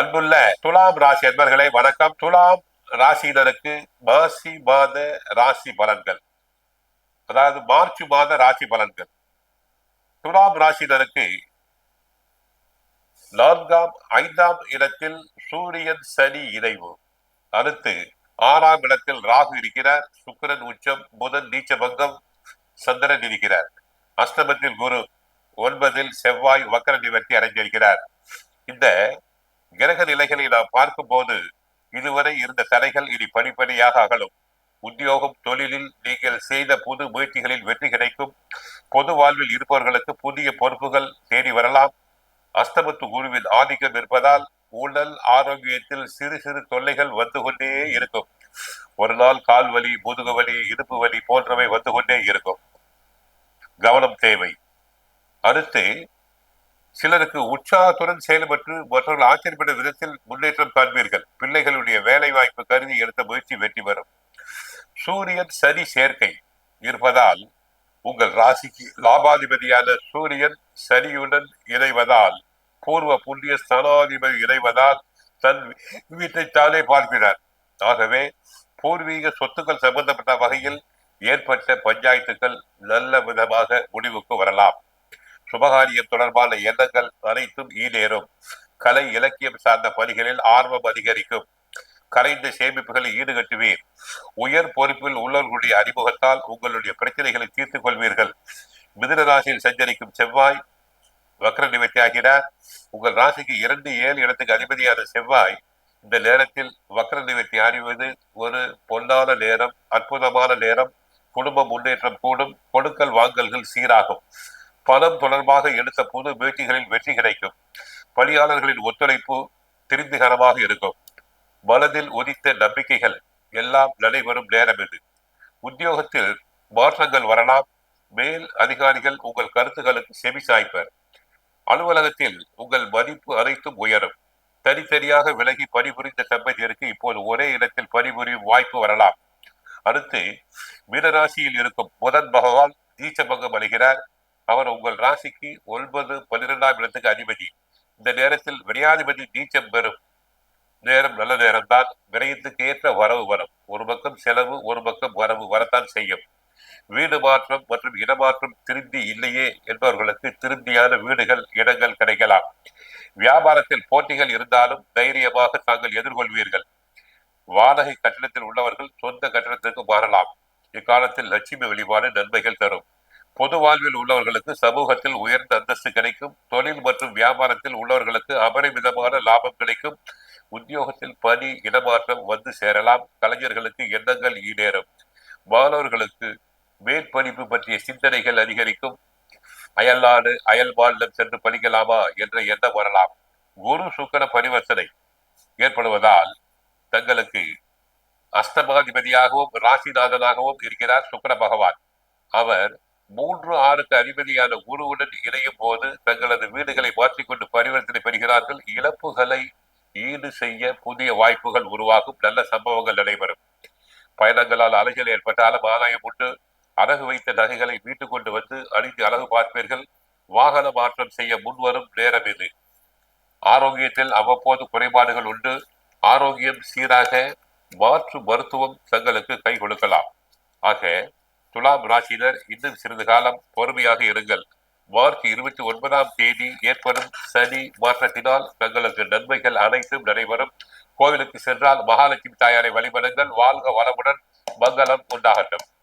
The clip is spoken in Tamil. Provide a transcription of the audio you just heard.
அன்புள்ள துலாம் ராசி அன்பர்களை வணக்கம். துலாம் ராசியினருக்கு மாசி மாத ராசி பலன்கள். அதாவது மார்ச் மாத ராசி பலன்கள். துலாம் ராசியினருக்கு நான்காம் ஐந்தாம் இடத்தில் சூரியன் சனி இணைவு. அடுத்து ஆறாம் இடத்தில் ராகு இருக்கிறார். சுக்கிரன் உச்சம் புதன் நீச்சபங்கம் சந்திரன் இருக்கிறார். அஷ்டமத்தில் குரு ஒன்பதில் செவ்வாய் வக்கர நிவர்த்தி அடைஞ்சிருக்கிறார் இந்த கிரக நிலைகளை நாம் பார்க்கும்போது இதுவரை இருந்த தடைகள் இனி படிப்படியாக அகலும். உத்தியோகம் தொழிலில் நீங்கள் செய்த புது முயற்சிகளில் வெற்றி கிடைக்கும். பொது வாழ்வில் இருப்பவர்களுக்கு புதிய பொறுப்புகள் தேடி வரலாம். அஸ்தமத்து குருவின் ஆதிக்கம் இருப்பதால் உடல் ஆரோக்கியத்தில் சிறு சிறு தொல்லைகள் வந்து கொண்டே இருக்கும். ஒரு நாள் கால் வலி முதுகு வலி இடுப்பு வலி போன்றவை வந்து கொண்டே இருக்கும். கவனம் தேவை. அடுத்து சிலருக்கு உற்சாகத்துடன் செயல்பட்டு மற்றவர்கள் ஆச்சரியப்பட்ட விதத்தில் முன்னேற்றம் காண்பீர்கள். பிள்ளைகளுடைய வேலை வாய்ப்பு கருதி எடுத்த முயற்சி வெற்றி பெறும். சூரியன் சனி சேர்க்கை இருப்பதால் உங்கள் ராசிக்கு லாபாதிபதியான சூரியன் சனியுடன் இணைவதால் பூர்வ புண்ணிய ஸ்தானாதிபதி இணைவதால் தன் வீட்டை தானே பார்க்கிறார். ஆகவே பூர்வீக சொத்துக்கள் சம்பந்தப்பட்ட வகையில் ஏற்பட்ட பஞ்சாயத்துக்கள் நல்ல விதமாக சுபகாரியம் தொடர்பான எண்ணங்கள் அனைத்தும் ஈடேறும். கலை இலக்கியம் சார்ந்த பணிகளில் ஆர்வம் அதிகரிக்கும். கரைந்த சேமிப்புகளை ஈடுகட்டுவீர். உயர் பொறுப்பில் உள்ளவர்களுடைய அறிமுகத்தால் உங்களுடைய பிரச்சனைகளை தீர்த்துக் கொள்வீர்கள். மிதுன ராசியில் சஞ்சரிக்கும் செவ்வாய் வக்ர நிவர்த்தி ஆகிறார் உங்கள் ராசிக்கு இரண்டு ஏழு இடத்துக்கு அதிபதியான செவ்வாய் இந்த நேரத்தில் வக்ர நிவர்த்தி அடைவது ஒரு பொன்னான நேரம் அற்புதமான நேரம் குடும்ப முன்னேற்றம் கூடும் கொடுக்கல் வாங்கல்கள் சீராகும். பணம் தொடர்பாக எடுத்த புது முயற்சிகளில் வெற்றி கிடைக்கும். பணியாளர்களின் ஒத்துழைப்பு திருப்திகரமாக இருக்கும். மனதில் உதித்த நம்பிக்கைகள் எல்லாம் நடைபெறும் நேரம் இது. உத்தியோகத்தில் மாற்றங்கள் வரலாம். மேல் அதிகாரிகள் உங்கள் கருத்துகளுக்கு செவி சாய்ப்பர் அலுவலகத்தில் உங்கள் மதிப்பு அனைத்தும் உயரும். தனித்தனியாக விலகி பணிபுரிந்த தம்பதியருக்கு இப்போது ஒரே இடத்தில் பணிபுரியும் வாய்ப்பு வரலாம். அடுத்து மீனராசியில் இருக்கும் புதன் பகவான் தீச்சபங்கம் அடைகிறார் அவர் உங்கள் ராசிக்கு ஒன்பது பன்னிரெண்டாம் இடத்துக்கு அதிபதி. இந்த நேரத்தில் விரையாதிபதி நீச்சம் பெறும். நேரம் நல்ல நேரம் தான் விரயத்துக்கு ஏற்ற வரவு வரும். ஒரு பக்கம் செலவு ஒரு பக்கம் வரவு வரத்தான் செய்யும். வீடு மாற்றம் மற்றும் இடமாற்றம் திருப்தி இல்லையே என்பவர்களுக்கு திருப்தியான வீடுகள் இடங்கள் கிடைக்கலாம். வியாபாரத்தில் போட்டிகள் இருந்தாலும் தைரியமாக தாங்கள் எதிர்கொள்வீர்கள். வாடகை கட்டிடத்தில் உள்ளவர்கள் சொந்த கட்டிடத்திற்கு மாறலாம். இக்காலத்தில் லட்சுமி வழிபாடு நன்மைகள் தரும். பொது வாழ்வில் உள்ளவர்களுக்கு சமூகத்தில் உயர்ந்த அந்தஸ்து கிடைக்கும். தொழில் மற்றும் வியாபாரத்தில் உள்ளவர்களுக்கு அபரிமிதமான லாபம் கிடைக்கும். உத்தியோகத்தில் பணி இடமாற்றம் வந்து சேரலாம். கலைஞர்களுக்கு எண்ணங்கள் ஈடேறும். மாணவர்களுக்கு மேற்படிப்பு பற்றிய சிந்தனைகள் அதிகரிக்கும். அயல்நாடு அயல் மாநிலம் சென்று படிக்கலாமா என்ற எண்ணம் வரலாம். குரு சுக்கர பரிவர்த்தனை ஏற்படுவதால் தங்களுக்கு அஸ்தமாதிபதியாகவும் ராசிநாதனாகவும் இருக்கிறார் சுக்கர பகவான். அவர் மூன்று ஆறுக்கு அதிபதியான குருவுடன் இணையும் போது தங்களது வீடுகளை மாற்றிக்கொண்டு பரிவர்த்தனை பெறுகிறார்கள். இழப்புகளை ஈடு செய்ய புதிய வாய்ப்புகள் உருவாகும். நல்ல சம்பவங்கள் நடைபெறும். பயணங்களால் அலைகள் ஏற்பட்டாலும் ஆதாயம் உண்டு. அழகு வைத்த நகைகளை மீட்டுக் கொண்டு வந்து அணிந்து அழகு பார்ப்பீர்கள். வாகன மாற்றம் செய்ய முன்வரும் நேரம் இது. ஆரோக்கியத்தில் அவ்வப்போது குறைபாடுகள் உண்டு. ஆரோக்கியம் சீராக மாற்று மருத்துவம் தங்களுக்கு கை கொடுக்கலாம். ஆக துலாம் ராசியினர் இன்னும் சிறிது காலம் பொறுமையாக இருங்கள். மார்ச் இருபத்தி ஒன்பதாம் தேதி ஏற்படும் சனி மாற்றத்தினால் தங்களுக்கு நன்மைகள் அனைத்தும் நடைபெறும். கோவிலுக்கு சென்றால் மகாலட்சுமி தாயாரை வழிபடுங்கள். வாழ்க வளமுடன் மங்களம் உண்டாகட்டும்.